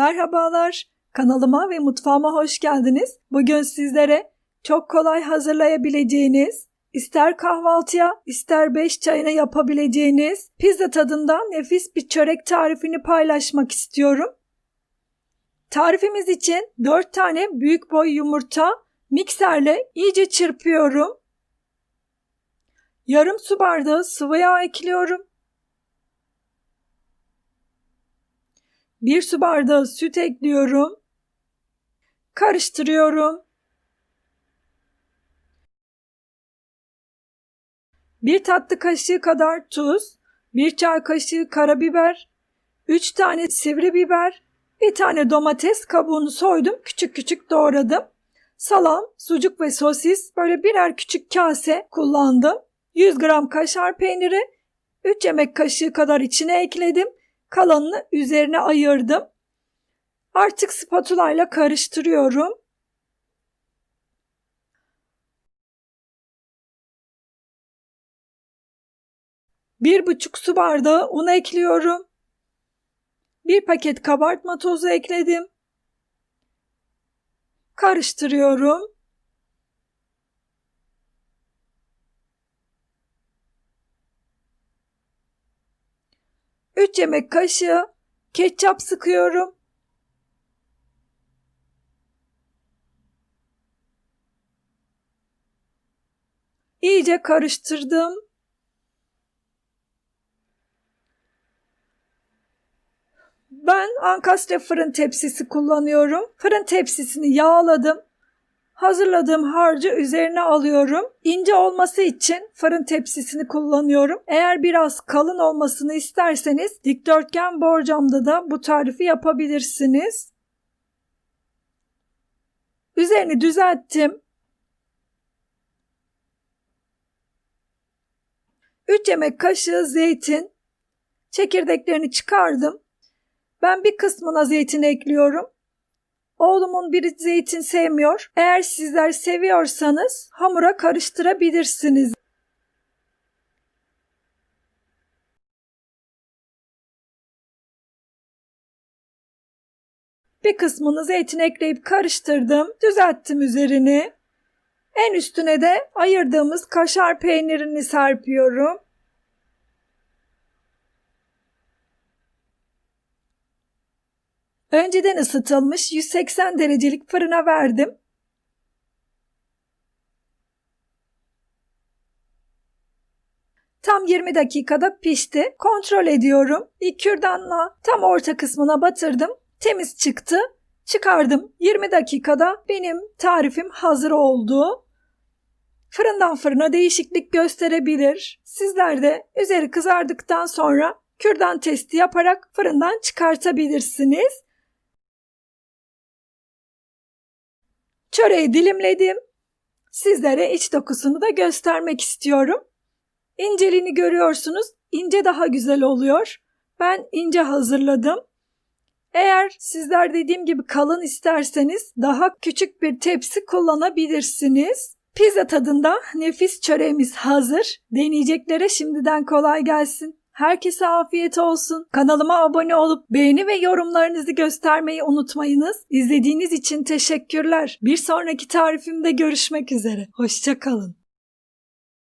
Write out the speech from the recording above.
Merhabalar, kanalıma ve mutfağıma hoş geldiniz. Bugün sizlere çok kolay hazırlayabileceğiniz, ister kahvaltıya ister beş çayına yapabileceğiniz pizza tadında nefis bir çörek tarifini paylaşmak istiyorum. Tarifimiz için 4 tane büyük boy yumurta mikserle iyice çırpıyorum. Yarım su bardağı sıvı yağ ekliyorum. 1 su bardağı süt ekliyorum. Karıştırıyorum. 1 tatlı kaşığı kadar tuz, 1 çay kaşığı karabiber, 3 tane sivri biber, bir tane domates kabuğunu soydum, küçük küçük doğradım. Salam, sucuk ve sosis böyle birer küçük kase kullandım. 100 gram kaşar peyniri, 3 yemek kaşığı kadar içine ekledim. Kalanını üzerine ayırdım. Artık spatula ile karıştırıyorum. Bir buçuk su bardağı un ekliyorum. Bir paket kabartma tozu ekledim. Karıştırıyorum. 3 yemek kaşığı ketçap sıkıyorum. İyice karıştırdım. Ben ankastre fırın tepsisi kullanıyorum. Fırın tepsisini yağladım. Hazırladığım harcı üzerine alıyorum. İnce olması için fırın tepsisini kullanıyorum. Eğer biraz kalın olmasını isterseniz dikdörtgen borcamda da bu tarifi yapabilirsiniz. Üzerini düzelttim. 3 yemek kaşığı zeytin. Çekirdeklerini çıkardım. Ben bir kısmına zeytin ekliyorum. Oğlumun biri zeytin sevmiyor. Eğer sizler seviyorsanız hamura karıştırabilirsiniz. Bir kısmını zeytin ekleyip karıştırdım. Düzelttim üzerini. En üstüne de ayırdığımız kaşar peynirini serpiyorum. Önceden ısıtılmış 180 derecelik fırına verdim. Tam 20 dakikada pişti. Kontrol ediyorum. Bir kürdanla tam orta kısmına batırdım. Temiz çıktı. Çıkardım. 20 dakikada benim tarifim hazır oldu. Fırından fırına değişiklik gösterebilir. Sizler de üzeri kızardıktan sonra kürdan testi yaparak fırından çıkartabilirsiniz. Çöreği dilimledim. Sizlere iç dokusunu da göstermek istiyorum. İnceliğini görüyorsunuz. İnce daha güzel oluyor. Ben ince hazırladım. Eğer sizler dediğim gibi kalın isterseniz daha küçük bir tepsi kullanabilirsiniz. Pizza tadında nefis çöreğimiz hazır. Deneyeceklere şimdiden kolay gelsin. Herkese afiyet olsun. Kanalıma abone olup beğeni ve yorumlarınızı göstermeyi unutmayınız. İzlediğiniz için teşekkürler. Bir sonraki tarifimde görüşmek üzere. Hoşçakalın.